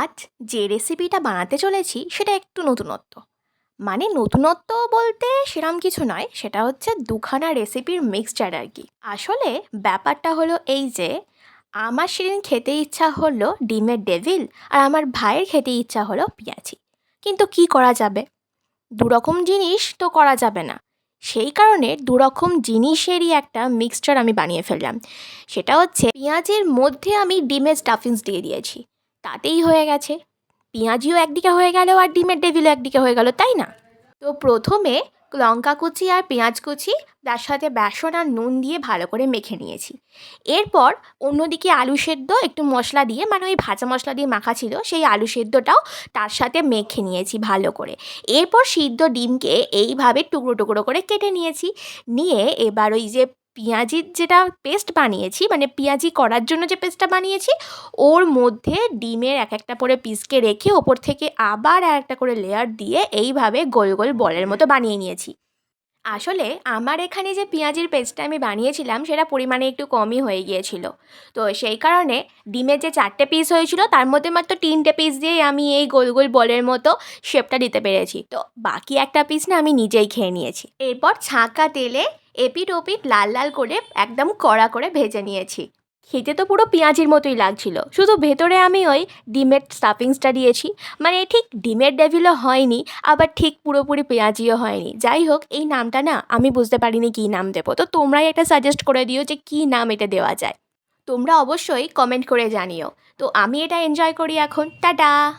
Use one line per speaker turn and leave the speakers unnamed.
আজ যে রেসিপিটা বানাতে চলেছি সেটা একটু নতুনত্ব। মানে নতুনত্ব বলতে সেরম কিছু নয়, সেটা হচ্ছে দুখানা রেসিপির মিক্সচার আর কি। আসলে ব্যাপারটা হলো এই যে, আমার সেদিন খেতে ইচ্ছা হলো ডিমের ডেভিল আর আমার ভাইয়ের খেতে ইচ্ছা হলো পেঁয়াজি। কিন্তু কি করা যাবে? দুরকম জিনিস তো করা যাবে না। সেই কারণে দুরকম জিনিসেরই একটা মিক্সচার আমি বানিয়ে ফেললাম। সেটা হচ্ছে পেঁয়াজের মধ্যে আমি ডিমের স্টাফিংস দিয়ে দিয়েছি। তাতেই হয়ে গেছে। পেঁয়াজিও একদিকে হয়ে গেল আর ডিমের ডেভিলও একদিকে হয়ে গেল, তাই না? তো প্রথমে লঙ্কা কুচি আর পেঁয়াজ কুচি, তার সাথে বেসন আর নুন দিয়ে ভালো করে মেখে নিয়েছি। এরপর অন্যদিকে আলু সেদ্ধ, একটু মশলা দিয়ে মানে ওই ভাজা মশলা দিয়ে মাখা ছিল, সেই আলু সেদ্ধটাও তার সাথে মেখে নিয়েছি ভালো করে। এরপর সিদ্ধ ডিমকে এইভাবে টুকরো টুকরো করে কেটে নিয়েছি। নিয়ে এবার ওই যে পেঁয়াজির যেটা পেস্ট বানিয়েছি মানে পেঁয়াজি করার জন্য যে পেস্টটা বানিয়েছি, ওর মধ্যে ডিমের এক একটা করে পিসকে রেখে ওপর থেকে আবার আর একটা করে লেয়ার দিয়ে এইভাবে গোল গোল বলের মতো বানিয়ে নিয়েছি। আসলে আমার এখানে যে পেঁয়াজির পেস্টটা আমি বানিয়েছিলাম, সেটা পরিমাণে একটু কমই হয়ে গিয়েছিল। তো সেই কারণে ডিমের যে চারটে পিস হয়েছিল, তার মধ্যে মাত্র তিনটে পিস দিয়েই আমি এই গোল গোল বলের মতো শেপটা দিতে পেরেছি। তো বাকি একটা পিস না আমি নিজেই খেয়ে নিয়েছি। এরপর ছাঁকা তেলে এপিট ওপিট লাল লাল করে একদম কড়া করে ভেজে নিয়েছি। খেতে তো পুরো পেঁয়াজির মতোই লাগছিল। শুধু ভেতরে আমি ওই ডিমের স্টাফিংসটা দিয়েছি। মানে ঠিক ডিমের ডেভিলও হয়নি, আবার ঠিক পুরোপুরি পেঁয়াজিও হয়নি। যাই হোক, এই নামটা না আমি বুঝতে পারিনি কী নাম দেবো। তো তোমরাই একটা সাজেস্ট করে দিও যে কী নাম এটা দেওয়া যায়। তোমরা অবশ্যই কমেন্ট করে জানিও। তো আমি এটা এনজয় করি এখন। টাটা!